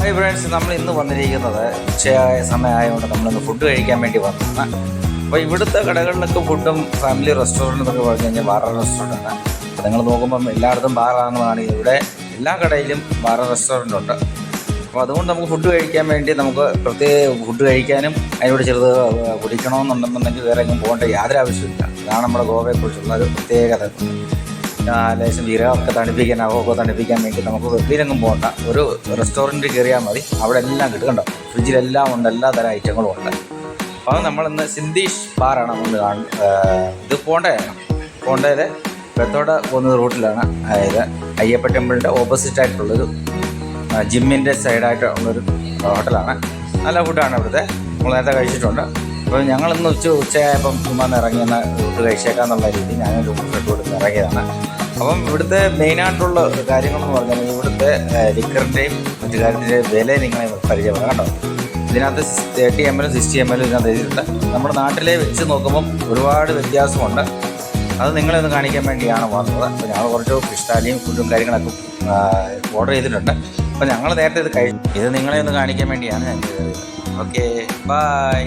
Hi friends നമ്മൾ ഇന്ന് വന്നിരിക്കുന്നത് ഉച്ചയായ സമയമായതുകൊണ്ട് നമ്മളിന്ന് ഫുഡ് കഴിക്കാൻ വേണ്ടി വന്നതാണ്. അപ്പോൾ ഇവിടുത്തെ കടകളിലൊക്കെ ഫുഡും ഫാമിലി റെസ്റ്റോറന്റ് എന്നൊക്കെ പറഞ്ഞു കഴിഞ്ഞാൽ ബാർ റെസ്റ്റോറന്റാണ് അപ്പോൾ നിങ്ങൾ നോക്കുമ്പം എല്ലായിടത്തും ബാറാണെന്നാണ് ഇവിടെ എല്ലാ കടയിലും ബാർ റെസ്റ്റോറന്റ് ഉണ്ട്. അപ്പോൾ അതുകൊണ്ട് നമുക്ക് ഫുഡ് കഴിക്കാൻ വേണ്ടി നമുക്ക് പ്രത്യേക ഫുഡ് കഴിക്കാനും അതിനോട് ചെറുത് കുടിക്കണമെന്നുണ്ടെന്നുണ്ടെങ്കിൽ വേറെ എങ്ങും പോകേണ്ട യാതൊരു ആവശ്യമില്ല ഇതാണ് നമ്മുടെ ഗോവയെക്കുറിച്ചുള്ള ഒരു പ്രത്യേകത. ലേശം ഒക്കെ തണുപ്പിക്കാൻ അവൊക്കെ തണുപ്പിക്കാൻ വേണ്ടി നമുക്ക് വെളിയിലെങ്ങും പോകണ്ട. ഒരു റെസ്റ്റോറന്റ് കയറിയാൽ മതി. അവിടെ എല്ലാം കിട്ടും കണ്ടോ? ഫ്രിഡ്ജിലെല്ലാം ഉണ്ട് എല്ലാ തരം ഐറ്റങ്ങളും ഉണ്ട്. അപ്പോൾ നമ്മളിന്ന് സിന്ധീഷ് ബാറാണ് നമ്മൾ കാണുന്നത്. ഇത് പോണ്ടയാണ് പോണ്ടയിൽ പെത്തോട പോകുന്ന റൂട്ടിലാണ്. അതായത് അയ്യപ്പ ടെമ്പിളിന്റെ ഓപ്പോസിറ്റ് ആയിട്ടുള്ളൊരു ജിമ്മിന്റെ സൈഡായിട്ട് ഉള്ളൊരു ഹോട്ടലാണ് നല്ല ഫുഡാണ് ഇവിടുത്തെ നമ്മൾ നേരത്തെ കഴിച്ചിട്ടുണ്ട്. അപ്പോൾ ഞങ്ങളിന്ന് ഉച്ച ഉച്ചയായപ്പം ചുമ്മാ ഇറങ്ങിയെന്ന് ഫുഡ് കഴിച്ചേക്കാന്നുള്ള രീതി ഞാനൊരു ഫുഡ് കൊടുത്ത് ഇറങ്ങിയതാണ്. അപ്പം ഇവിടുത്തെ മെയിനായിട്ടുള്ള കാര്യങ്ങളെന്ന് പറഞ്ഞാൽ ഇവിടുത്തെ ലിക്കറിന്റെയും മറ്റു കാര്യത്തിന്റെയും വില നിങ്ങളെ പരിചയപ്പെടാം കേട്ടോ. ഇതിനകത്ത് തേർട്ടി എം എല്ലും സിക്സ്റ്റി എം എല്ലും ഇതിനകത്ത് എഴുതിയിട്ടുണ്ട്. നമ്മുടെ നാട്ടിലെ വെച്ച് നോക്കുമ്പം ഒരുപാട് വ്യത്യാസമുണ്ട്. അത് നിങ്ങളെ ഒന്ന് കാണിക്കാൻ വേണ്ടിയാണ് വന്നത്. അപ്പോൾ ഞങ്ങൾ കുറച്ച് പിസ്താലിയും ഫുഡും കാര്യങ്ങളൊക്കെ ഓർഡർ ചെയ്തിട്ടുണ്ട്. അപ്പോൾ ഞങ്ങൾ നേരത്തെ ഇത് കഴിഞ്ഞു ഇത് നിങ്ങളെ ഒന്ന് കാണിക്കാൻ വേണ്ടിയാണ് ഞാൻ ഓക്കെ ബൈ